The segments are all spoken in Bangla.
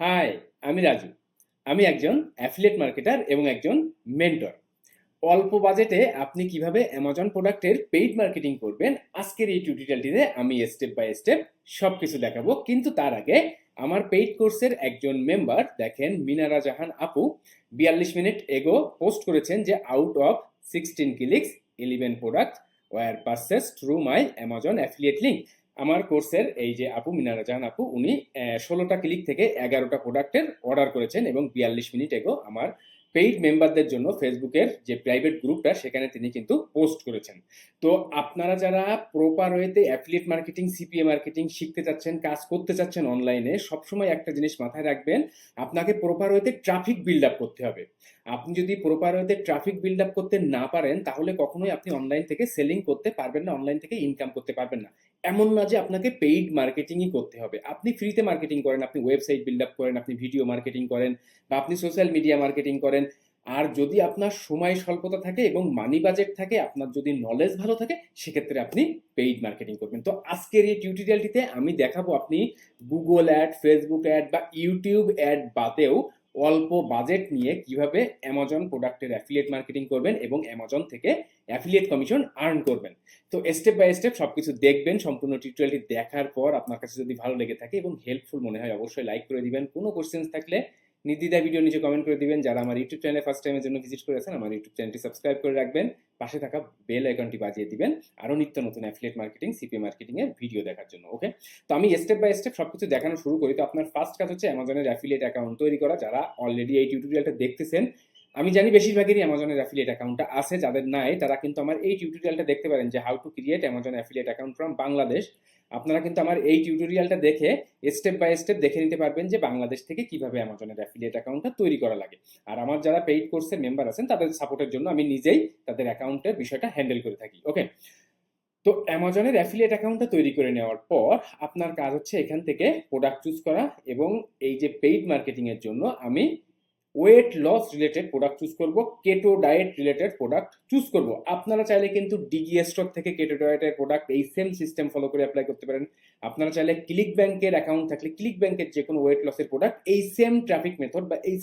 হাই আমি রাজু। আমি একজন অ্যাফিলিয়েট মার্কেটার এবং একজন মেন্টর অল্প বাজেটে আপনি কীভাবে অ্যামাজন প্রোডাক্টের পেইড মার্কেটিং করবেন, আজকের এই টিউটোরিয়ালটিতে আমি স্টেপ বাই স্টেপ সব কিছু দেখাবো। কিন্তু তার আগে আমার পেইড কোর্সের একজন মেম্বার দেখেন মিনারা জাহান আপু, বিয়াল্লিশ মিনিট এগো পোস্ট করেছেন যে out of sixteen কিলিক্স eleven product were purchase through my Amazon affiliate link আমার কোর্সের এই যে আপু, মিনারা জাহান আপু, উনি ষোলোটা ক্লিক থেকে এগারোটা প্রোডাক্টের অর্ডার করেছেন এবং বিয়াল্লিশ মিনিট এগো আমার পেইড মেম্বারদের জন্য ফেসবুকের যে প্রাইভেট গ্রুপটা সেখানে তিনি কিন্তু পোস্ট করেছেন। তো আপনারা যারা প্রপার ওয়েতে অ্যাফিলিয়েট মার্কেটিং সিপিএ মার্কেটিং শিখতে চাচ্ছেন, কাজ করতে চাচ্ছেন অনলাইনে সবসময় একটা জিনিস মাথায় রাখবেন, আপনাকে প্রপার ওয়েতে ট্রাফিক বিল্ড আপ করতে হবে। আপনি যদি প্রপার ওয়েতে ট্রাফিক বিল্ড আপ করতে না পারেন, তাহলে কখনোই আপনি অনলাইন থেকে সেলিং করতে পারবেন না অনলাইন থেকে ইনকাম করতে পারবেন না। এমন না যে আপনাকে পেইড মার্কেটিংই করতে হবে। আপনি ফ্রিতে মার্কেটিং করেন, আপনি ওয়েবসাইট বিল্ড আপ করেন, আপনি ভিডিও মার্কেটিং করেন বা আপনি সোশ্যাল মিডিয়া মার্কেটিং করেন। আর যদি আপনার সময় স্বল্পতা থাকে এবং মানি বাজেট থাকে, আপনার যদি নলেজ ভালো থাকে, সেক্ষেত্রে আপনি পেইড মার্কেটিং করবেন। তো আজকের এই টিউটোরিয়ালটিতে আমি দেখাবো আপনি গুগল অ্যাড ফেসবুক অ্যাড বা ইউটিউব অ্যাড বাদেও অল্প বাজেট নিয়ে কীভাবে অ্যামাজন প্রোডাক্টের অ্যাফিলিয়েট মার্কেটিং করবেন এবং অ্যামাজন থেকে অ্যাফিলিয়েট কমিশন আর্ন করবেন। তো স্টেপ বাই স্টেপ সব কিছু দেখবেন, সম্পূর্ণ টিউটোরিয়ালটি দেখার পর আপনার কাছে যদি ভালো লেগে থাকে এবং হেল্পফুল মনে হয়, অবশ্যই লাইক করে দিবেন। কোনো কোশ্চেন্স থাকলে নির্দ্বিধা ভিডিও নিচে কমেন্ট করে দিবেন। যারা আমার ইউটিউব চ্যানেলে ফার্স্ট টাইমের জন্য ভিজিট করেছেন আমার ইউটিউব চ্যানেলটি সাবস্ক্রাইব করে রাখবেন। পাশে থাকা বেল আইকনটি বাজিয়ে দিবেন। আরও নিত্য নতুন অ্যাফিলিয়েট মার্কেটিং সিপি মার্কেটিং এর ভিডিও দেখার জন্য ওকে তো আমি স্টেপ বাই স্টেপ সব কিছু দেখানো শুরু করি। তো আপনার ফার্স্ট কাজ হচ্ছে অ্যামাজনের অ্যাফিলিয়েট অ্যাকাউন্ট তৈরি করা। যারা অলরেডি এই টিউটোরিয়ালটা দেখতেছেন আমি জানি বেশিরভাগেরই অ্যামাজনের অ্যাফিলিয়েট অ্যাকাউন্টটা আছে, যাদের নাই, তারা কিন্তু আমার এই টিউটোরিয়ালটা দেখতে পারেন যে how to create Amazon affiliate account from Bangladesh আপনারা কিন্তু আমার এই টিউটোরিয়ালটা দেখে স্টেপ বাই স্টেপ দেখে নিতে পারবেন যে বাংলাদেশ থেকে কীভাবে অ্যামাজনের অ্যাফিলিয়েট অ্যাকাউন্টটা তৈরি করা লাগে। আর আমার যারা পেইড কোর্সের মেম্বার আছেন, তাদের সাপোর্টের জন্য আমি নিজেই তাদের অ্যাকাউন্টের বিষয়টা হ্যান্ডেল করে থাকি ওকে তো অ্যামাজনের অ্যাফিলিয়েট অ্যাকাউন্টটা তৈরি করে নেওয়ার পর আপনার কাজ হচ্ছে এখান থেকে প্রোডাক্ট চুজ করা এবং এই যে পেইড মার্কেটিংয়ের জন্য আমি weight loss related product choose করব keto diet related product choose করব। আপনারা চাইলে কিন্তু ডিজি স্টক থেকে কেটো ডায়েটের প্রোডাক্ট এই সেম সিস্টেম ফলো করে অ্যাপ্লাই করতে পারেন। আপনারা চাইলে ক্লিক ব্যাংকের অ্যাকাউন্ট থাকলে ক্লিক ব্যাংকের যে কোনো ওয়েট লসের প্রোডাক্ট এই সেম ট্রাফিক মেথড বা এই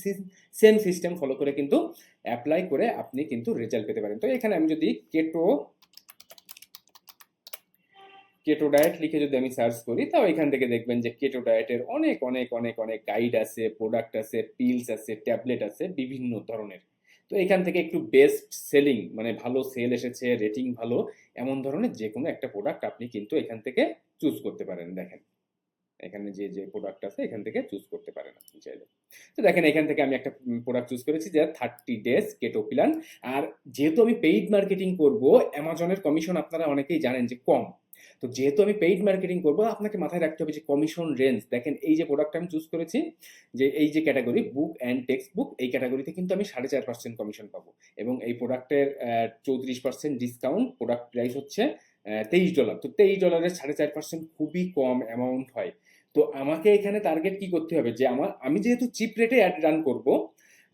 সেম সিস্টেম ফলো করে কিন্তু অ্যাপ্লাই করে আপনি কিন্তু রেজাল্ট পেতে পারেন। তো এখানে আমি যদি কেটো কেটো ডায়েট লিখে যদি আমি সার্চ করি, তাও এখান থেকে দেখবেন যে কেটো ডায়েটের অনেক অনেক অনেক অনেক গাইড আছে প্রোডাক্ট আছে পিলস আছে ট্যাবলেট আছে, বিভিন্ন ধরনের। তো এখান থেকে একটু বেস্ট সেলিং মানে ভালো সেল এসেছে রেটিং ভালো, এমন ধরনের যে কোনো একটা প্রোডাক্ট আপনি কিন্তু এখান থেকে চুজ করতে পারেন, দেখেন। এখানে যে যে প্রোডাক্ট আছে, এখান থেকে চুজ করতে পারেন আপনি চাইলে। তো দেখেন, এখান থেকে আমি একটা প্রোডাক্ট চুজ করেছি যে থার্টি ডেজ কেটো প্ল্যান আর যেহেতু আমি পেইড মার্কেটিং করব অ্যামাজনের কমিশন আপনারা অনেকেই জানেন যে কম। তো যেহেতু আমি পেইড মার্কেটিং করব, আপনাকে মাথায় রাখতে হবে যে কমিশন রেঞ্জ দেখেন, এই যে প্রোডাক্ট আমি চুজ করেছি, যে, এই যে category book and text book এই ক্যাটাগরিতে কিন্তু আমি সাড়ে চার পার্সেন্ট কমিশন পাবো। এবং এই প্রোডাক্টের চৌত্রিশ পার্সেন্ট ডিসকাউন্ট প্রোডাক্ট প্রাইস হচ্ছে তেইশ ডলার তো তেইশ ডলারের সাড়ে চার পার্সেন্ট খুবই কম অ্যামাউন্ট হয়। তো আমাকে এখানে টার্গেট কি করতে হবে? যে আমার, আমি যেহেতু চিপ রেটে অ্যাড রান করব,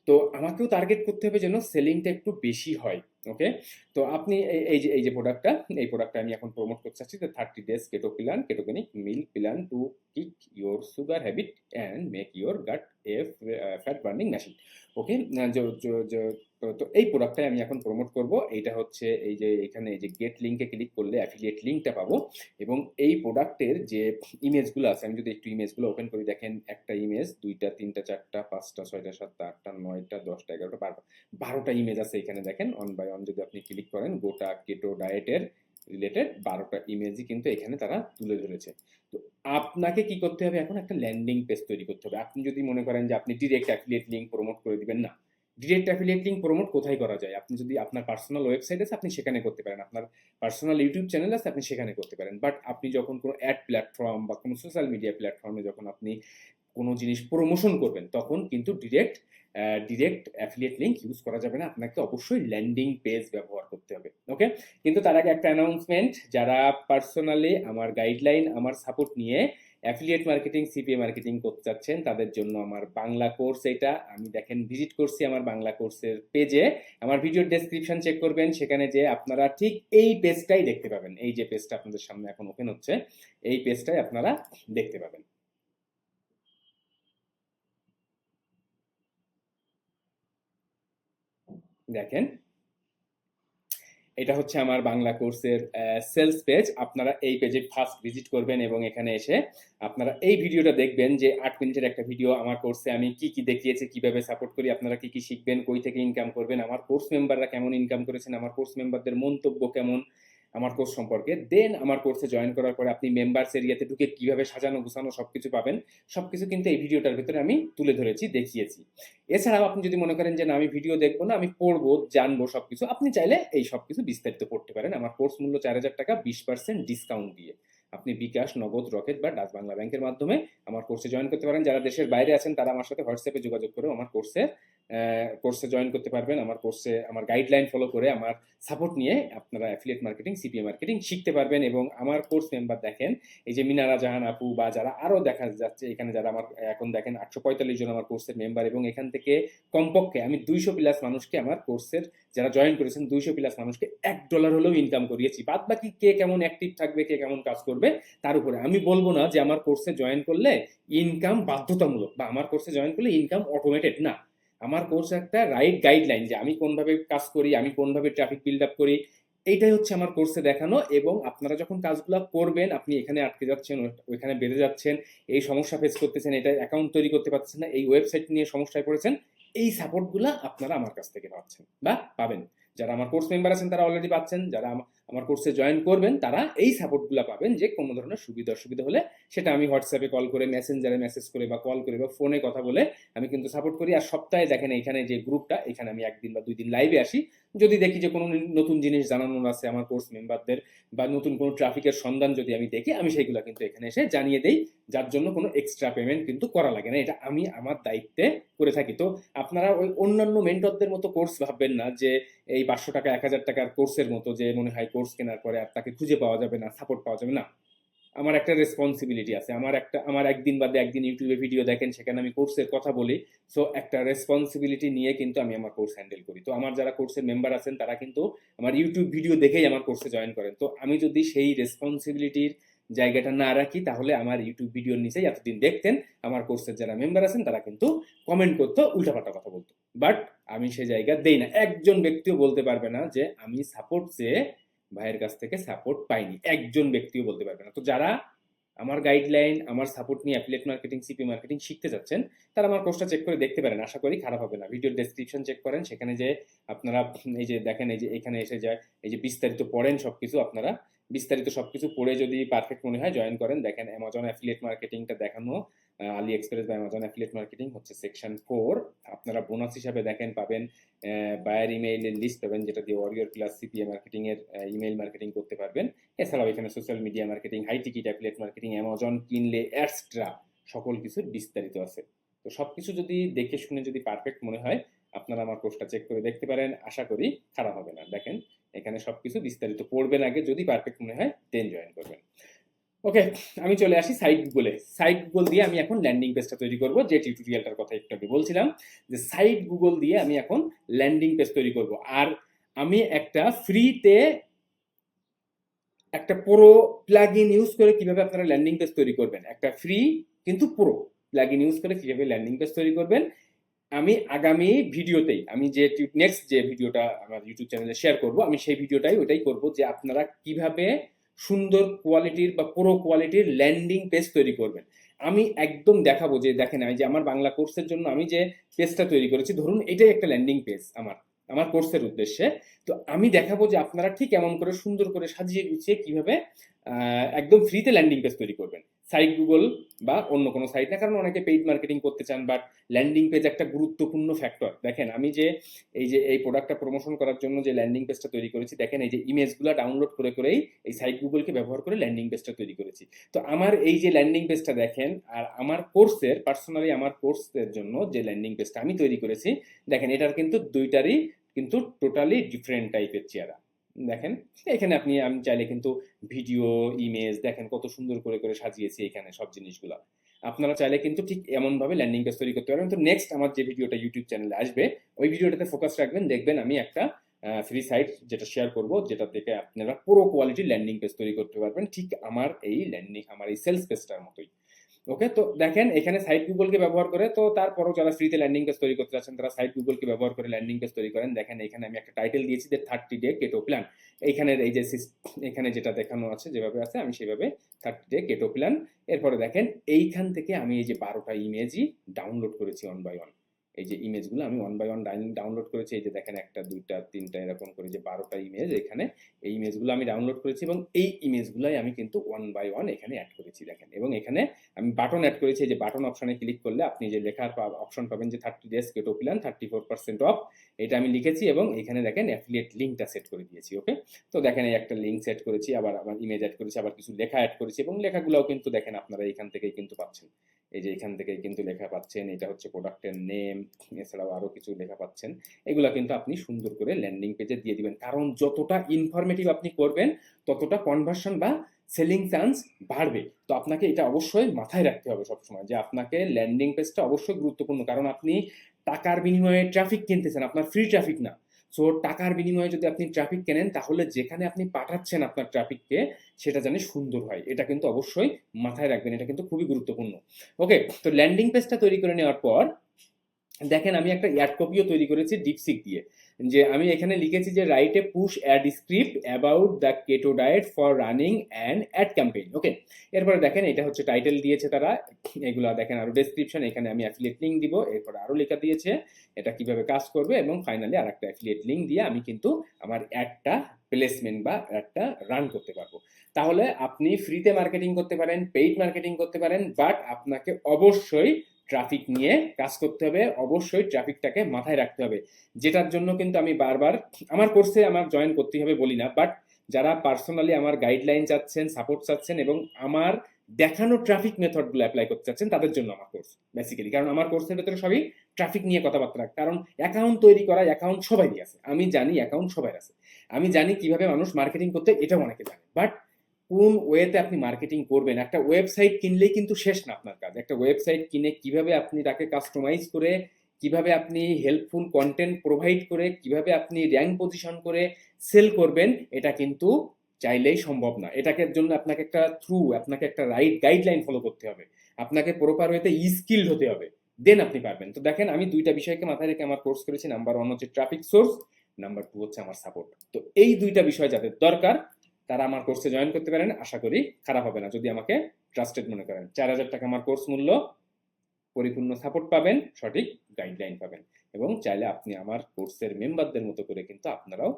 তো আমাকেও টার্গেট করতে হবে যেন সেলিংটা একটু বেশি হয়। ওকে? তো আপনি এই যে এই যে প্রোডাক্টটা এই প্রোডাক্টটা আমি এখন প্রমোট করতে চাচ্ছি, যে thirty days keto plan ketogenic meal plan to kick your sugar habit and make your gut a fat burning machine okay তো এই প্রোডাক্টটাই আমি এখন প্রমোট করব। এইটা হচ্ছে এই যে, এখানে এই যে গেট লিঙ্কে ক্লিক করলে অ্যাফিলিয়েট লিঙ্কটা পাবো এবং এই প্রোডাক্টের যে ইমেজগুলো আছে, আমি যদি একটু ইমেজগুলো ওপেন করি, দেখেন একটা ইমেজ দুইটা, তিনটা, চারটা, পাঁচটা, ছয়টা, সাতটা, আটটা, নয়টা, দশটা, এগারোটা, বারোটা বারোটা ইমেজ আছে এখানে, দেখেন অন বাই অন যদি আপনি ক্লিক করেন, গোটা কেটো ডায়েটের রিলেটেড বারোটা ইমেজই কিন্তু এখানে তারা তুলে ধরেছে। তো আপনাকে কি করতে হবে? এখন একটা ল্যান্ডিং পেজ তৈরি করতে হবে। আপনি যদি মনে করেন যে আপনি ডিরেক্ট অ্যাফিলিয়েট লিঙ্ক প্রমোট করে দিবেন, না। ডিরেক্ট অ্যাফিলিয়েট লিঙ্ক প্রমোট কোথায় করা যায়? আপনি যদি আপনার পার্সোনাল ওয়েবসাইট আছে, আপনি সেখানে করতে পারেন। আপনার পার্সোনাল ইউটিউব চ্যানেল আছে, আপনি সেখানে করতে পারেন। বাট আপনি যখন কোনো অ্যাড প্ল্যাটফর্ম বা কোনো সোশ্যাল মিডিয়া প্ল্যাটফর্মে যখন আপনি কোনো জিনিস প্রমোশন করবেন, তখন কিন্তু direct direct affiliate link use করা যাবে না। আপনাকে অবশ্যই ল্যান্ডিং পেজ ব্যবহার করতে হবে ওকে কিন্তু তার আগে একটা অ্যানাউন্সমেন্ট যারা পার্সোনালি আমার গাইডলাইন আমার সাপোর্ট নিয়ে অ্যাফিলিয়েট মার্কেটিং সিপিএ মার্কেটিং করতে চাচ্ছেন, তাদের জন্য আমার বাংলা কোর্স এটা। আমি দেখেন ভিজিট করছি আমার বাংলা কোর্সের পেজে আমার ভিডিওর ডেসক্রিপশন চেক করবেন, সেখানে যে আপনারা ঠিক এই পেজটাই দেখতে পাবেন। এই যে পেজটা আপনাদের সামনে এখন ওপেন হচ্ছে, এই পেজটাই আপনারা দেখতে পাবেন। দেখেন। এটা হচ্ছে আমার বাংলা কোর্সের সেলস পেজ আপনারা এই পেজে ফার্স্ট ভিজিট করবেন এবং এখানে এসে আপনারা এই ভিডিওটা দেখবেন যে আট মিনিটের একটা ভিডিও আমার কোর্সে আমি কি কি দেখিয়েছি, কীভাবে সাপোর্ট করি, আপনারা কি কি শিখবেন, কই থেকে ইনকাম করবেন, আমার কোর্স মেম্বাররা কেমন ইনকাম করেছেন, আমার কোর্স মেম্বারদের মন্তব্য কেমন আমার কোর্স সম্পর্কে। দেন আমার কোর্সে জয়েন করার পরে আপনি মেম্বার্স এরিয়াতে ঢুকে কীভাবে সাজানো, গুছানো সবকিছু পাবেন। সবকিছু কিন্তু এই ভিডিওটার ভিতরে আমি তুলে ধরেছি, দেখিয়েছি। এছাড়াও আপনি যদি মনে করেন যে, না, আমি ভিডিও দেখব না, আমি পড়ব, জানব সবকিছু আপনি চাইলে এই সবকিছু বিস্তারিত পড়তে পারেন। আমার কোর্স মূল্য চার হাজার টাকা, বিশ পার্সেন্ট ডিসকাউন্ট দিয়ে। আপনি বিকাশ, নগদ, রকেট বা ডাচ বাংলা ব্যাংকের মাধ্যমে আমার কোর্সে জয়েন করতে পারেন। যারা দেশের বাইরে আছেন, তারা আমার সাথে হোয়াটসঅ্যাপে যোগাযোগ করে আমার কোর্সে কোর্সে জয়েন করতে পারবেন। আমার কোর্সে আমার গাইডলাইন ফলো করে আমার সাপোর্ট নিয়ে আপনারা অ্যাফিলিয়েট মার্কেটিং সিপিএ মার্কেটিং শিখতে পারবেন এবং আমার কোর্স মেম্বার দেখেন, এই যে মিনারা জাহান আপু বা যারা আরও দেখা যাচ্ছে, এখানে যারা আমার, এখন দেখেন আটশো পঁয়তাল্লিশ জন আমার কোর্সের মেম্বার এবং এখান থেকে কমপক্ষে আমি দুইশো প্লাস মানুষকে আমার কোর্সের যারা জয়েন করেছেন, দুইশো প্লাস মানুষকে এক ডলার হলেও ইনকাম করিয়েছি। বাদ বাকি কে কেমন অ্যাক্টিভ থাকবে, কে কেমন কাজ করবে, তার উপরে আমি বলব না যে আমার কোর্সে জয়েন করলে ইনকাম বাধ্যতামূলক বা আমার কোর্সে জয়েন করলে ইনকাম অটোমেটেড না। আমার কোর্স একটা রাইট গাইডলাইন যে আমি কোনভাবে কাজ করি, আমি কোনভাবে ট্রাফিক বিল্ড আপ করি এইটাই হচ্ছে আমার কোর্সে দেখানো এবং আপনারা যখন কাজগুলো করবেন, আপনি এখানে আটকে যাচ্ছেন ওইখানে বেড়ে যাচ্ছেন, এই সমস্যা ফেস করতেছেন, এটা অ্যাকাউন্ট তৈরি করতে পারছেন না, এই ওয়েবসাইট নিয়ে সমস্যায় পড়েছেন, এই সাপোর্টগুলো আপনারা আমার কাছ থেকে পাচ্ছেন বা পাবেন। যারা আমার কোর্স মেম্বার আছেন, তারা অলরেডি পাচ্ছেন, যারা আমার কোর্সে জয়েন করবেন, তারা এই সাপোর্টগুলো পাবেন যে কোনো ধরনের সুবিধা অসুবিধা হলে সেটা আমি হোয়াটসঅ্যাপে কল করে মেসেঞ্জারে মেসেজ করে বা কল করে বা ফোনে কথা বলে আমি কিন্তু সাপোর্ট করি। আর সপ্তাহে দেখেন এখানে যে গ্রুপটা এখানে আমি একদিন বা দুই দিন লাইভে আসি। যদি দেখি যে কোনো নতুন জিনিস জানানোর আছে আমার কোর্স মেম্বারদের বা নতুন কোনো ট্রাফিকের সন্ধান যদি আমি দেখি, আমি সেইগুলো কিন্তু এখানে এসে জানিয়ে দেই। যার জন্য কোনো এক্সট্রা পেমেন্ট কিন্তু করা লাগে না। এটা আমি আমার দায়িত্বে করে থাকি। তো আপনারা ওই অন্যান্য মেন্টরদের মতো কোর্স ভাববেন না যে এই পাঁচশো টাকা, এক হাজার টাকার কোর্সের মতো যে মনে হয় কোর্স কেনার পরে আর তাকে খুঁজে পাওয়া যাবে না সাপোর্ট পাওয়া যাবে না। আমার একটা রেসপন্সিবিলিটি আছে। আমার একটা, আমার একদিন বাদে একদিন ইউটিউবে ভিডিও দেখেন, সেখানে আমি কোর্সের কথা বলি। সো একটা রেসপন্সিবিলিটি নিয়ে কিন্তু আমি আমার কোর্স হ্যান্ডেল করি। তো আমার যারা কোর্সের মেম্বার আছেন, তারা কিন্তু আমার ইউটিউব ভিডিও দেখেই আমার কোর্সে জয়েন করেন। তো আমি যদি সেই রেসপন্সিবিলিটির জায়গাটা না রাখি, তাহলে আমার ইউটিউব ভিডিওর নিচেই এতদিন দেখতেন, আমার কোর্সের যারা মেম্বার আছেন, তারা কিন্তু কমেন্ট করতো, উল্টাপাল্টা কথা বলতো। বাট আমি সেই জায়গা দেই না। একজন ব্যক্তিও বলতে পারবে না যে, আমি সাপোর্ট চেয়ে ভাইয়ের কাছ থেকে সাপোর্ট পাইনি। একজন ব্যক্তিও বলতে পারবে না। তো যারা আমার গাইডলাইন আমার সাপোর্ট নিয়ে অ্যাফিলেট মার্কেটিং সিপি মার্কেটিং শিখতে যাচ্ছেন, তারা আমার কোর্সটা চেক করে দেখতে পারেন। আশা করি খারাপ হবে না। ভিডিওর ডেসক্রিপশন চেক করেন। সেখানে যে আপনারা, এই যে দেখেন, এই যে এখানে এসে যায়, এই যে বিস্তারিত পড়েন সব কিছু আপনারা বিস্তারিত সবকিছু পড়ে যদি পারফেক্ট মনে হয় জয়েন করেন। দেখেন অ্যামাজন অ্যাফিলিয়েট মার্কেটিংটা দেখানো আলি এক্সপ্রেস বা অ্যামাজন অ্যাফিলিয়েট মার্কেটিং হচ্ছে সেকশন ফোর আপনারা বোনাস হিসাবে দেখেন, পাবেন বায়ার ইমেইলের লিস্ট পাবেন, যেটা দিয়ে ওয়ারিয়র প্লাস সিপিএ মার্কেটিং এর ইমেইল মার্কেটিং করতে পারবেন। এছাড়াও এখানে social media marketing high ticket affiliate marketing Amazon কিনলে এক্সট্রা সকল কিছুর বিস্তারিত আছে। তো সবকিছু যদি দেখে শুনে যদি পারফেক্ট মনে হয়, আপনারা আমার কোর্সটা চেক করে দেখতে পারেন। আশা করি খারাপ হবে না। দেখেন এখানে সবকিছু বিস্তারিত পড়বেন আগে, যদি পারফেক্ট মনে হয় দেন জয়েন করবেন। ওকে আমি চলে আসি সাইট গুগলে সাইট গুগল দিয়ে আমি এখন ল্যান্ডিং পেজটা তৈরি করব, যে টিউটোরিয়ালটার কথা একটু আগে বলছিলাম। যে সাইট গুগল দিয়ে আমি এখন ল্যান্ডিং পেজ তৈরি করব। আর আমি একটা ফ্রিতে একটা পুরো প্লাগ ইন ইউজ করে কীভাবে আপনারা ল্যান্ডিং পেজ তৈরি করবেন। একটা ফ্রি কিন্তু পুরো প্লাগ ইন ইউজ করে কীভাবে ল্যান্ডিং পেজ তৈরি করবেন। আমি আগামী ভিডিওতেই, আমি যে নেক্সট যে ভিডিওটা আমার ইউটিউব চ্যানেলে শেয়ার করব, আমি সেই ভিডিওটাই ওইটাই করব যে আপনারা কীভাবে সুন্দর কোয়ালিটির বা পুরো কোয়ালিটির ল্যান্ডিং পেজ তৈরি করবেন। আমি একদম দেখাবো যে, দেখেন আমি যে আমার বাংলা কোর্সের জন্য আমি যে পেজটা তৈরি করেছি, ধরুন এটাই একটা ল্যান্ডিং পেজ আমার আমার কোর্সের উদ্দেশ্যে। তো আমি দেখাবো যে আপনারা ঠিক এমন করে সুন্দর করে সাজিয়ে গুছিয়ে কীভাবে একদম ফ্রিতে ল্যান্ডিং পেজ তৈরি করবেন। সাইট গুগল বা অন্য কোনো সাইট না, কারণ অনেকে পেইড মার্কেটিং করতে চান বাট ল্যান্ডিং পেজ একটা গুরুত্বপূর্ণ ফ্যাক্টর দেখেন, আমি যে এই যে এই প্রোডাক্টটা প্রমোশন করার জন্য যে ল্যান্ডিং পেজটা তৈরি করেছি, দেখেন এই যে ইমেজগুলো ডাউনলোড করে করেই এই সাইট গুগলকে ব্যবহার করে ল্যান্ডিং পেজটা তৈরি করেছি। তো আমার এই যে ল্যান্ডিং পেজটা দেখেন, আর আমার কোর্সের পার্সোনালি আমার কোর্সের জন্য যে ল্যান্ডিং পেজটা আমি তৈরি করেছি, দেখেন এটার কিন্তু দুইটারই কিন্তু টোটালি ডিফারেন্ট টাইপের চেহারা। দেখেন, এখানে আপনি, আমি চাইলে কিন্তু ভিডিও, ইমেজ দেখেন কত সুন্দর করে করে সাজিয়েছি এখানে সব জিনিসগুলো। আপনারা চাইলে কিন্তু ঠিক এমনভাবে ল্যান্ডিং পেজ তৈরি করতে পারবেন তো নেক্সট আমার যে ভিডিওটা ইউটিউব চ্যানেলে আসবে, ওই ভিডিওটাতে ফোকাস রাখবেন। দেখবেন আমি একটা ফ্রি সাইট যেটা শেয়ার করব, যেটা থেকে আপনারা পুরো কোয়ালিটি ল্যান্ডিং পেজ তৈরি করতে পারবেন। ঠিক আমার এই ল্যান্ডিং আমার এই সেলস পেজটার মতোই। ওকে তো দেখেন, এখানে সাইট গুগলকে ব্যবহার করে, তো তারপরও যারা ফ্রিতে ল্যান্ডিং পেজ তৈরি করতে চাচ্ছেন তারা সাইট গুগলকে ব্যবহার করে ল্যান্ডিং পেজ তৈরি করেন। দেখেন, এখানে আমি একটা টাইটেল দিয়েছি যে থার্টি ডে কেটো প্ল্যান এখানের এই যে এখানে যেটা দেখানো আছে, যেভাবে আছে, আমি সেভাবে থার্টি ডে কেটো প্ল্যান এরপরে দেখেন, এইখান থেকে আমি এই যে বারোটা ইমেজই ডাউনলোড করেছি অন বাই ওয়ান এই যে ইমেজগুলো আমি ওয়ান বাই ওয়ান ডাউনলোড করেছি, এই যে দেখেন একটা, দুইটা, তিনটা, এরকম করে যে বারোটা ইমেজ এখানে, এই ইমেজগুলো আমি ডাউনলোড করেছি এবং এই ইমেজগুলোই আমি কিন্তু ওয়ান বাই ওয়ান এখানে অ্যাড করেছি, দেখেন। এবং এখানে আমি বাটন অ্যাড করেছি যে বাটন অপশনে ক্লিক করলে আপনি যে লেখার অপশন পাবেন যে thirty days keto plan thirty four percent off এটা আমি লিখেছি এবং এখানে দেখেন অ্যাফিলিয়েট লিঙ্কটা সেট করে দিয়েছি ওকে তো দেখেন এই একটা লিঙ্ক সেট করেছি, আবার আমার ইমেজ অ্যাড করেছি, আবার কিছু লেখা অ্যাড করেছি এবং লেখাগুলোও কিন্তু দেখেন আপনারা এখান থেকেই কিন্তু পাচ্ছেন। এই যে এখান থেকেই কিন্তু লেখা পাচ্ছেন, এটা হচ্ছে প্রোডাক্টের নেম এছাড়াও আরও কিছু লেখা পাচ্ছেন। এগুলো কিন্তু আপনি সুন্দর করে ল্যান্ডিং পেজে দিয়ে দিবেন। কারণ যতটা ইনফরমেটিভ আপনি করবেন, ততটা কনভার্সন বা সেলিং চান্স বাড়বে। তো আপনাকে এটা অবশ্যই মাথায় রাখতে হবে সবসময় যে আপনাকে ল্যান্ডিং পেজটা অবশ্যই গুরুত্বপূর্ণ। কারণ আপনি টাকার বিনিময়ে ট্রাফিক কিনতেছেন, আপনার ফ্রি ট্রাফিক না। সো টাকার বিনিময়ে যদি আপনি ট্রাফিক কেনেন, তাহলে যেখানে আপনি পাঠাচ্ছেন আপনার ট্রাফিককে সেটা যেন সুন্দর হয়। এটা কিন্তু অবশ্যই মাথায় রাখবেন, এটা কিন্তু খুবই গুরুত্বপূর্ণ। ওকে তো ল্যান্ডিং পেজটা তৈরি করে নেওয়ার পর দেখেন, আমি একটা অ্যাড কপিও তৈরি করেছি ডিপসিক দিয়ে, যে আমি এখানে লিখেছি যে write push ad script about the keto diet for running and ad campaign okay এরপরে দেখেন, এটা হচ্ছে টাইটেল দিয়েছে তারা, এগুলো দেখেন আরও ডেসক্রিপশন এখানে আমি অ্যাফিলিয়েট লিঙ্ক দিব, এরপরে আরও লেখা দিয়েছে, এটা কীভাবে কাজ করবে, এবং ফাইনালি আর একটা অ্যাফিলিয়েট লিঙ্ক দিয়ে আমি কিন্তু আমার অ্যাডটা প্লেসমেন্ট বা অ্যাডটা রান করতে পারব। তাহলে আপনি ফ্রিতে মার্কেটিং করতে পারেন পেইড মার্কেটিং করতে পারেন বাট আপনাকে অবশ্যই ট্রাফিক নিয়ে কাজ করতে হবে, অবশ্যই ট্রাফিকটাকে মাথায় রাখতে হবে। যেটার জন্য কিন্তু আমি বারবার আমার কোর্সে আমার জয়েন করতে হবে বলি না বাট যারা পার্সোনালি আমার গাইডলাইন চাচ্ছেন সাপোর্ট চাচ্ছেন এবং আমার দেখানো ট্রাফিক মেথডগুলো অ্যাপ্লাই করতে চাচ্ছেন, তাদের জন্য আমার কোর্স বেসিক্যালি কারণ আমার কোর্সের ভেতরে সবই ট্রাফিক নিয়ে কথাবার্তা। কারণ অ্যাকাউন্ট তৈরি করা অ্যাকাউন্ট সবাই আছে আমি জানি অ্যাকাউন্ট সবাই আছে। আমি জানি কীভাবে মানুষ মার্কেটিং করতে, এটাও অনেকে জানে। বাট কোন ওয়েতে আপনি মার্কেটিং করবেন? একটা ওয়েবসাইট কিনলেই কিন্তু শেষ না আপনার কাজ। একটা ওয়েবসাইট কিনে কীভাবে আপনি তাকে কাস্টমাইজ করে, কীভাবে আপনি হেল্পফুল কন্টেন্ট প্রোভাইড করে, কীভাবে আপনি র্যাঙ্ক পজিশন করে সেল করবেন, এটা কিন্তু চাইলেই সম্ভব না। এটাকে জন্য আপনাকে একটা থ্রু আপনাকে একটা রাইট গাইডলাইন ফলো করতে হবে। আপনাকে প্রপার ওয়েতে স্কিল্ড হতে হবে। দেন আপনি পারবেন। তো দেখেন, আমি দুইটা বিষয়কে মাথায় রেখে আমার কোর্স করেছি। নাম্বার ওয়ান হচ্ছে ট্রাফিক সোর্স নাম্বার টু হচ্ছে আমার সাপোর্ট তো এই দুইটা বিষয় যাদের দরকার তারা আমার কোর্সে জয়েন করতে পারেন, আশা করি খারাপ হবে না, যদি আমাকে ট্রাস্টেড মনে করেন। চার হাজার টাকা আমার কোর্স মূল্য, পরিপূর্ণ সাপোর্ট পাবেন, সঠিক গাইডলাইন পাবেন এবং চাইলে আপনি আমার কোর্সের মেম্বারদের মতো করে কিন্তু আপনারাও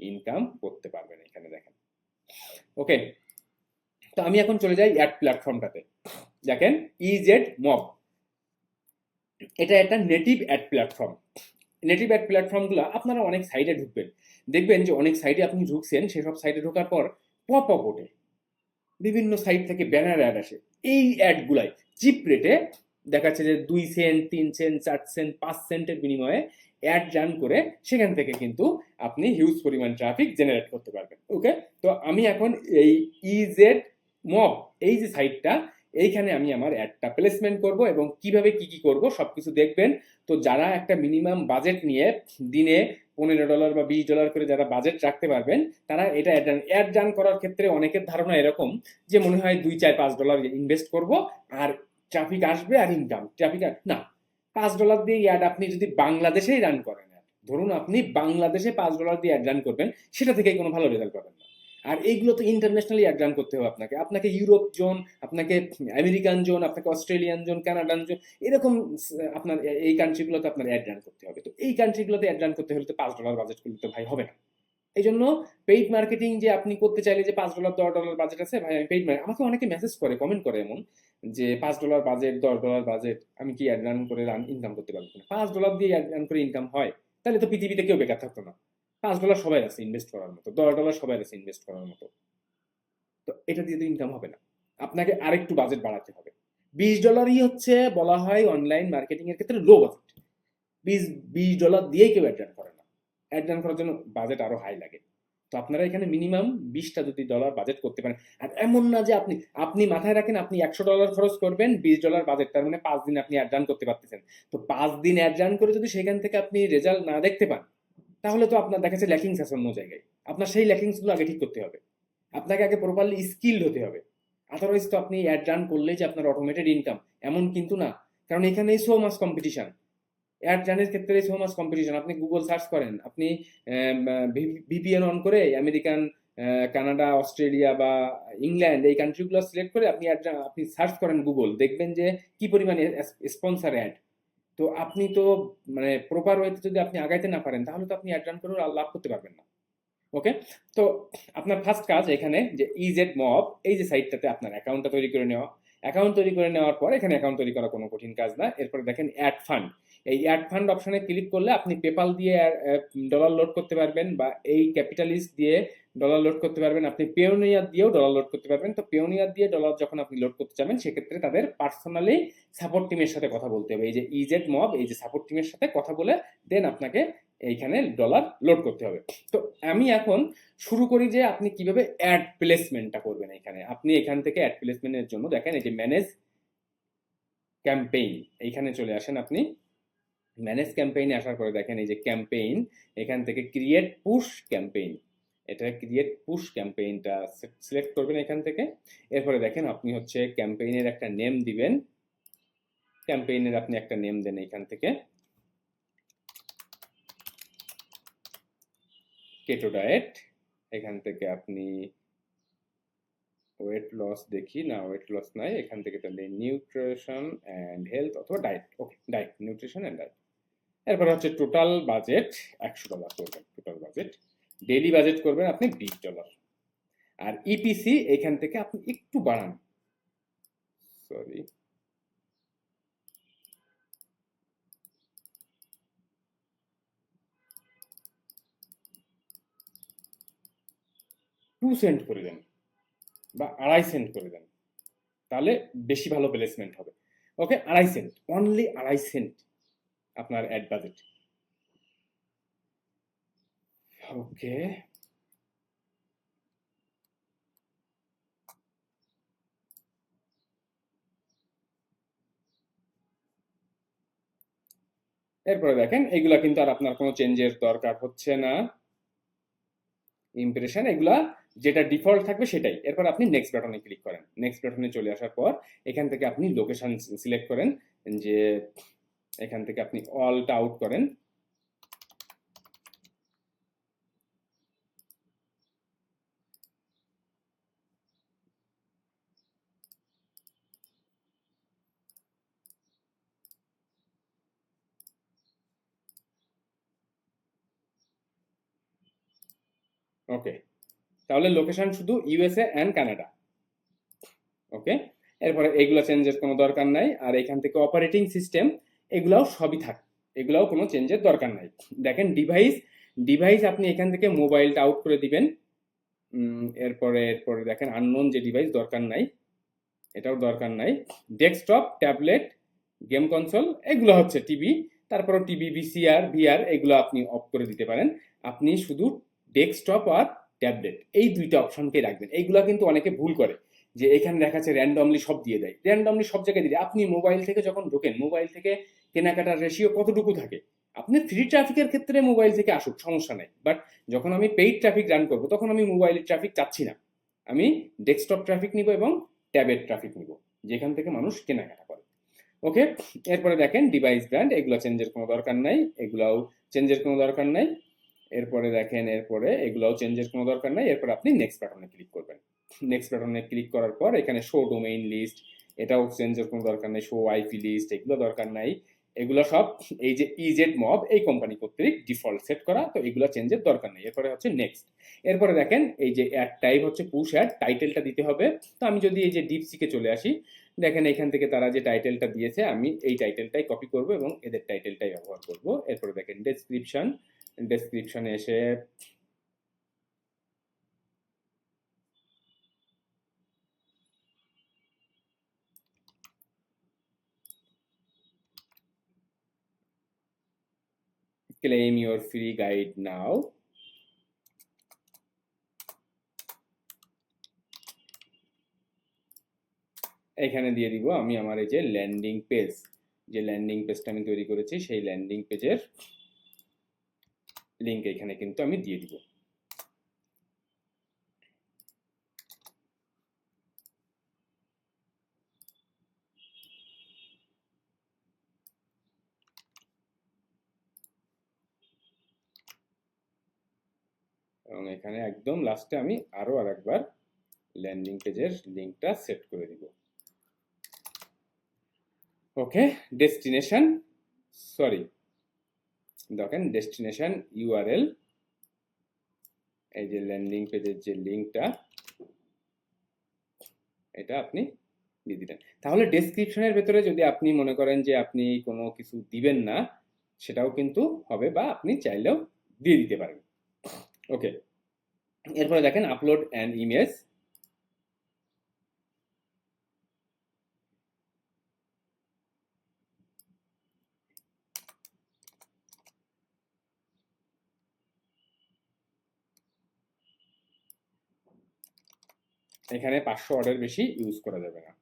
ইনকাম করতে পারবেন এখানে দেখেন। ওকে তো আমি এখন চলে যাই অ্যাড প্ল্যাটফর্মটাতে দেখেন ইজেড মব এটা একটা native ad platform native ad প্ল্যাটফর্মগুলো আপনারা অনেক সাইটে ঢুকবেন। দেখবেন যে অনেক সাইটে আপনি ঢুকছেন, সেসব সাইটে ঢোকার পর পপ আপ ওঠে। বিভিন্ন সাইট থেকে ব্যানার অ্যাড আসে। এই অ্যাডগুলাই চিপ রেটে দেখাচ্ছে যে দুই সেন্ট তিন সেন্ট চার সেন্ট পাঁচ সেন্টের বিনিময়ে অ্যাড রান করে সেখান থেকে কিন্তু আপনি হিউজ পরিমাণ ট্রাফিক জেনারেট করতে পারবেন। ওকে তো আমি এখন এই ইজেড মব এই যে সাইটটা এইখানে আমি আমার অ্যাডটা প্লেসমেন্ট করব এবং কীভাবে কি কি করব সবকিছু দেখবেন। তো যারা একটা মিনিমাম বাজেট নিয়ে দিনে পনেরো ডলার বা বিশ ডলার করে যারা বাজেট রাখতে পারবেন, তারা এটা অ্যাড রান করার ক্ষেত্রে অনেকের ধারণা এরকম যে মনে হয় দুই, চার, পাঁচ ডলার ইনভেস্ট করব আর ট্রাফিক আসবে আর ইনকাম ট্রাফিক না। পাঁচ ডলার দিয়ে অ্যাড আপনি যদি বাংলাদেশেই রান করেন, ধরুন আপনি বাংলাদেশে পাঁচ ডলার দিয়ে অ্যাড রান করবেন, সেটা থেকে কোনো ভালো রেজাল্ট পাবেন না। আর এইগুলো তো ইন্টারন্যাশনালি অ্যাড রান করতে হবে আপনাকে। আপনাকে ইউরোপ জোন, আপনাকে আমেরিকান জোন, আপনাকে অস্ট্রেলিয়ান জোন, কানাডান জোন, এরকম আপনার এই কান্ট্রিগুলোতে আপনার অ্যাড রান করতে হবে। তো এই কান্ট্রিগুলোতে অ্যাড রান করতে হলে তো পাঁচ ডলার বাজেট করলে তো ভাই হবে না। এই জন্য পেইড মার্কেটিং যে আপনি করতে চাইলে যে পাঁচ ডলার দশ ডলার বাজেট আছে, ভাই আমি পেইড মার্কেট আমাকে অনেকে মেসেজ করে কমেন্ট করে এমন, যে পাঁচ ডলার বাজেট দশ ডলার বাজেট আমি কি অ্যাড রান করে রান ইনকাম করতে পারব না পাঁচ ডলার দিয়ে অ্যাড করে ইনকাম হয়, তাহলে তো পৃথিবীতে কেউ বেকার থাকতো না। পাঁচ ডলার সবাই আছে ইনভেস্ট করার মতো দশ ডলার সবাই আছে ইনভেস্ট করার মতো। তো এটা দিয়ে তো ইনকাম হবে না। আপনাকে আরেকটু বাজেট বাড়াতে হবে। বিশ ডলারই হচ্ছে বলা হয় অনলাইন মার্কেটিং এর ক্ষেত্রে লো বাজেট বিশ বিশ ডলার দিয়েই কেউ অ্যাড রান করে না। অ্যাড রান করার জন্য বাজেট আরও হাই লাগে। তো আপনারা এখানে মিনিমাম বিশটা যদি ডলার বাজেট করতে পারেন। আর এমন না যে আপনি আপনি মাথায় রাখেন আপনি একশো ডলার খরচ করবেন বিশ ডলার বাজেট তার মানে পাঁচ দিন আপনি অ্যাড রান করতে পারতেছেন। তো পাঁচ দিন অ্যাড রান করে যদি সেখান থেকে আপনি রেজাল্ট না দেখতে পান তাহলে তো আপনার দেখা যাচ্ছে ল্যাকিংস আছে অন্য জায়গায়। আপনার সেই ল্যাকিংসগুলো আগে ঠিক করতে হবে। আপনাকে আগে প্রপারলি স্কিল্ড হতে হবে। আদারওয়াইজ তো আপনি অ্যাড রান করলেই যে আপনার অটোমেটেড ইনকাম এমন কিন্তু না। কারণ এখানে সো মাস কম্পিটিশন অ্যাড রানের ক্ষেত্রে সো মাস কম্পিটিশন আপনি গুগল সার্চ করেন। আপনি ভিপিএন অন করে আমেরিকান কানাডা অস্ট্রেলিয়া বা ইংল্যান্ড এই কান্ট্রিগুলো সিলেক্ট করে আপনি run- আপনি সার্চ করেন গুগল দেখবেন যে কি পরিমাণে স্পন্সার অ্যাড তো আপনি তো মানে প্রপার ওয়েতে যদি আপনি আগাইতে না পারেন, তাহলে তো আপনি অ্যাড রান করে লাভ করতে পারবেন না। ওকে তো আপনার ফার্স্ট কাজ এখানে যে ইজেড মব এই যে সাইটটাতে আপনার অ্যাকাউন্টটা তৈরি করে নেওয়া। অ্যাকাউন্ট তৈরি করে নেওয়ার পর এখানে অ্যাকাউন্ট তৈরি করা কোনো কঠিন কাজ না। এরপরে দেখেন অ্যাড ফান্ড এই অ্যাড ফান্ড অপশনে ক্লিক করলে আপনি পেপাল দিয়ে ডলার লোড করতে পারবেন বা এই ক্যাপিটালিস্ট দিয়ে ডলার লোড করতে পারবেন। আপনি পেওনিয়ার দিয়েও ডলার লোড করতে পারবেন। তো পেওনিয়ার দিয়ে ডলার যখন আপনি লোড করতে যাবেন সেক্ষেত্রে তাদের পার্সোনালি সাপোর্ট টিমের সাথে কথা বলতে হবে। এই যে ইজেড মব এই যে সাপোর্ট টিমের সাথে কথা বলে দেন আপনাকে এইখানে ডলার লোড করতে হবে। তো আমি এখন শুরু করি যে আপনি কীভাবে অ্যাড প্লেসমেন্টটা করবেন এখানে আপনি এখান থেকে অ্যাড প্লেসমেন্টের জন্য দেখেন এই যে ম্যানেজ ক্যাম্পেইন এইখানে চলে আসেন আপনি। ম্যানেজ ক্যাম্পেইনে আসার পরে দেখেন এই যে ক্যাম্পেইন এখান থেকে ক্রিয়েট পুশ ক্যাম্পেইন এটা ক্রিয়েট পুশ ক্যাম্পেইনটা সিলেক্ট করবেন এখান থেকে। এরপরে দেখেন আপনি হচ্ছে ক্যাম্পেইনের একটা নেম দিবেন। ক্যাম্পেইনের আপনি একটা নেম দেন এখান থেকে। কেটো ডায়েট এখান থেকে আপনি ওয়েট লস দেখি। না ওয়েট লস নাই। এখান থেকে তাহলে নিউট্রিশন অ্যান্ড হেলথ অথবা diet okay diet nutrition and diet এরপরে হচ্ছে টোটাল বাজেট একশো ডলার করবেন টোটাল বাজেট ডেইলি বাজেট করবেন আপনি বিশ ডলার আর ইপিসি এখান থেকে আপনি একটু বাড়ান। সরি টু সেন্ট করে দেন বা আড়াই সেন্ট করে দেন। তাহলে বেশি ভালো প্লেসমেন্ট হবে। ওকে আড়াই সেন্ট অনলি আড়াই সেন্ট আপনার অ্যাড বাজেট ওকে। এরপরে দেখেন, এগুলা কিন্তু আর আপনার কোনো চেঞ্জের দরকার হচ্ছে না। ইমপ্রেশন এগুলা যেটা ডিফল্ট থাকবে সেটাই। এরপর আপনি নেক্সট বাটনে ক্লিক করেন। নেক্সট বাটনে চলে আসার পর এখান থেকে আপনি লোকেশন সিলেক্ট করেন। যে এখান থেকে আপনি অলটা আউট করেন ওকে তাহলে লোকেশন শুধু ইউএসএ অ্যান্ড কানাডা ওকে এরপরে এগুলো চেঞ্জের কোনো দরকার নাই, আর এখান থেকে অপারেটিং সিস্টেম এগুলাও সবই থাক, এগুলাও কোনো চেঞ্জের দরকার নাই। দেখেন ডিভাইস ডিভাইস আপনি এখান থেকে মোবাইলটা আউট করে দিবেন। এরপরে এরপরে দেখেন আননোন যে ডিভাইস দরকার নাই, এটাও দরকার নাই। ডেস্কটপ ট্যাবলেট গেম কনসোল এগুলো হচ্ছে টিভি তারপরে টিভি ভিসিআর ভিআর এগুলো আপনি অফ করে দিতে পারেন। আপনি শুধু ডেস্কটপ আর ট্যাবলেট এই দুইটা অপশনকে রাখবেন? এইগুলা কিন্তু অনেকে ভুল করে, যে এখানে দেখাচ্ছে র্যান্ডমলি সব দিয়ে দেয়। র্যান্ডমলি সব জায়গায় দিয়ে আপনি মোবাইল থেকে যখন ঢোকেন মোবাইল থেকে কেনাকাটার রেশিও কতটুকু থাকে? আপনি ফ্রি ট্রাফিকের ক্ষেত্রে মোবাইল থেকে আসুক সমস্যা নাই। বাট যখন আমি পেইড ট্রাফিক রান করব, তখন আমি মোবাইলের ট্রাফিক চাচ্ছি না। আমি ডেস্কটপ ট্রাফিক নিব এবং ট্যাবের ট্রাফিক নিব, যেখান থেকে মানুষ কেনাকাটা করে। ওকে এরপরে দেখেন ডিভাইস ব্র্যান্ড এগুলো চেঞ্জের কোনো দরকার নাই। এগুলাও চেঞ্জের কোনো দরকার নাই। এরপরে দেখেন, এরপরে এগুলাও চেঞ্জের কোনো দরকার নাই। এরপর আপনি নেক্সট বাটনে ক্লিক করবেন। নেক্সট বাটনে ক্লিক করার পর এখানে শো ডোমেইন লিস্ট এটাও চেঞ্জের কোনো দরকার নেই। শো আইপি লিস্ট এগুলো দরকার নাই। এগুলো সব এই যে ইজেড মব এই কোম্পানি কর্তৃক ডিফল্ট সেট করা, তো এগুলো চেঞ্জের দরকার নেই। এরপরে হচ্ছে নেক্সট এরপরে দেখেন, এই যে অ্যাড টাইপ হচ্ছে পুশ অ্যাড টাইটেলটা দিতে হবে। তো আমি যদি এই যে ডিপসিকে চলে আসি, দেখেন এখান থেকে তারা যে টাইটেলটা দিয়েছে, আমি এই টাইটেলটাই কপি করব এবং এদের টাইটেলটাই ব্যবহার করব। এরপরে দেখেন ডেসক্রিপশন ডেসক্রিপশনে এসে claim your free guide now. এখানে দিয়ে দিব আমি আমার এই যে ল্যান্ডিং পেজ যে ল্যান্ডিং পেজটা আমি তৈরি করেছি, সেই ল্যান্ডিং পেজের লিঙ্ক এখানে কিন্তু আমি দিয়ে দিব। এবং এখানে একদম লাস্টে আমি আরও আর একবার ল্যান্ডিং পেজের লিঙ্কটা সেট করে দিব। ওকে ডেস্টিনেশন সরি দেখেন ডেস্টিনেশন ইউআরএল এই যে ল্যান্ডিং পেজের যে লিঙ্কটা এটা আপনি দিয়ে দিলেন। তাহলে ডেসক্রিপশনের ভেতরে যদি আপনি মনে করেন যে আপনি কোনো কিছু দিবেন না, সেটাও কিন্তু হবে বা আপনি চাইলেও দিয়ে দিতে পারেন। ওকে এরপরে দেখেন আপলোড অ্যান্ড ইমেজ এখানে পাঁচশো অর্ডার বেশি ইউজ করা যাবে না।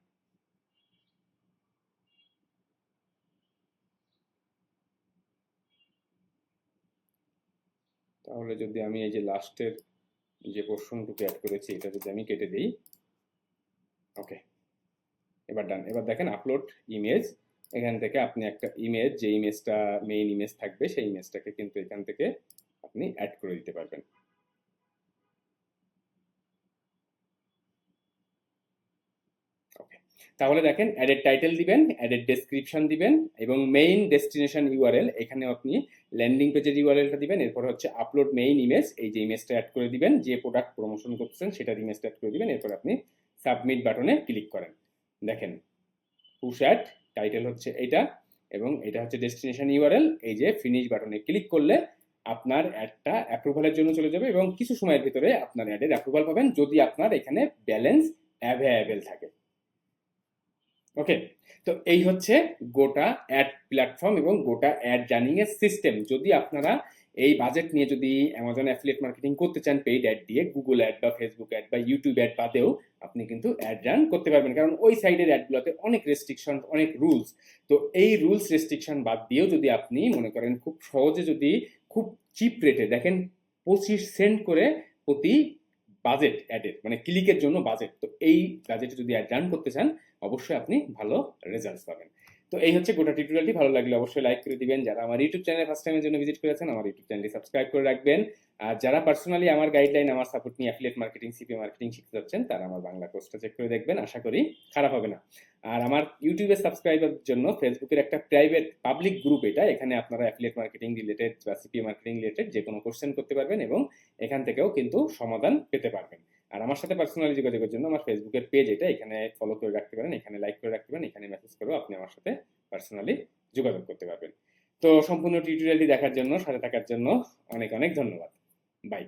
তাহলে যদি আমি এই যে লাস্টের যে পোর্শনটুকু অ্যাড করেছি, এটা যদি আমি কেটে দিই ওকে এবার ডান এবার দেখেন আপলোড ইমেজ এখান থেকে আপনি একটা ইমেজ যে ইমেজটা মেইন ইমেজ থাকবে, সেই ইমেজটাকে কিন্তু এখান থেকে আপনি অ্যাড করে দিতে পারবেন ওকে তাহলে দেখেন অ্যাডেড টাইটেল দিবেন অ্যাডেড ডেসক্রিপশন দিবেন, এবং মেইন ডেস্টিনেশন ইউআরএল এখানে আপনি ল্যান্ডিং পেজের ইউআরএলটা দিবেন, এরপর হচ্ছে আপলোড মেইন ইমেজ এই যে ইমেজটা অ্যাড করে দিবেন, যে প্রোডাক্ট প্রমোশন করছেন সেটার ইমেজটা অ্যাড করে দিবেন, এরপর আপনি সাবমিট বাটনে ক্লিক করেন। দেখেন পুশ অ্যাড টাইটেল হচ্ছে এটা, এবং এটা হচ্ছে ডেস্টিনেশন ইউআরএল এই যে ফিনিশ বাটনে ক্লিক করলে আপনার অ্যাডটা অ্যাপ্রুভালের জন্য চলে যাবে, এবং কিছু সময়ের ভিতরে আপনার অ্যাডের অ্যাপ্রুভাল পাবেন, যদি আপনার এখানে ব্যালেন্স অ্যাভেলেবেল থাকে। ওকে? তো এই হচ্ছে গোটা অ্যাড প্ল্যাটফর্ম এবং গোটা অ্যাড জার্নিং এর সিস্টেম যদি আপনারা এই বাজেট নিয়ে যদি অ্যামাজন অ্যাফিলিয়েট মার্কেটিং করতে চান পেইড অ্যাড দিয়ে গুগল অ্যাড বা ফেসবুক অ্যাড বা ইউটিউব অ্যাড বাদেও আপনি কিন্তু অ্যাড রান করতে পারবেন। কারণ ওই সাইডের অ্যাডগুলোতে অনেক রেস্ট্রিকশন অনেক রুলস তো এই রুলস রেস্ট্রিকশন বাদ দিয়েও যদি আপনি মনে করেন খুব সহজে যদি খুব চিপ রেটে দেখেন পঁচিশ সেন্ট করে প্রতি বাজেট অ্যাডেড মানে ক্লিকের জন্য বাজেট তো এই বাজেটে যদি অ্যাড রান করতে চান, অবশ্যই আপনি ভালো রেজাল্টস পাবেন। তো এই হচ্ছে গোটা টিউটোরিয়ালটি ভালো লাগলে অবশ্যই লাইক করে দিবেন। যারা আমার ইউটিউব চ্যানেল ফার্স্ট টাইমের জন্য ভিজিট করেছেন, আমার ইউটিউব চ্যানেলটি সাবস্ক্রাইব করে রাখবেন। আর যারা পার্সোনালি আমার গাইডলাইন আমার সাপোর্ট নিয়ে অ্যাফিলিয়েট মার্কেটিং সিপি মার্কেটিং শিখতে যাচ্ছেন, তারা আমার বাংলা কোর্সটা চেক করে দেখবেন। আশা করি খারাপ হবে না। আর আমার ইউটিউবে সাবস্ক্রাইবার জন্য ফেসবুকের একটা প্রাইভেট পাবলিক গ্রুপ এটা। এখানে আপনারা অ্যাফিলিয়েট মার্কেটিং রিলেটেড বা সিপি মার্কেটিং রিলেটেড যে কোনো কোশ্চেন করতে পারবেন এবং এখান থেকেও কিন্তু সমাধান পেতে পারবেন। আর আমার সাথে পার্সোনালি যোগাযোগের জন্য আমার ফেসবুকের পেজ এটা, এখানে ফলো করে রাখতে পারেন, এখানে লাইক করে রাখতে পারেন, এখানে মেসেজ করেও আপনি আমার সাথে পার্সোনালি যোগাযোগ করতে পারবেন। তো সম্পূর্ণ টিউটোরিয়ালটি দেখার জন্য, সাথে থাকার জন্য অনেক অনেক ধন্যবাদ। বাই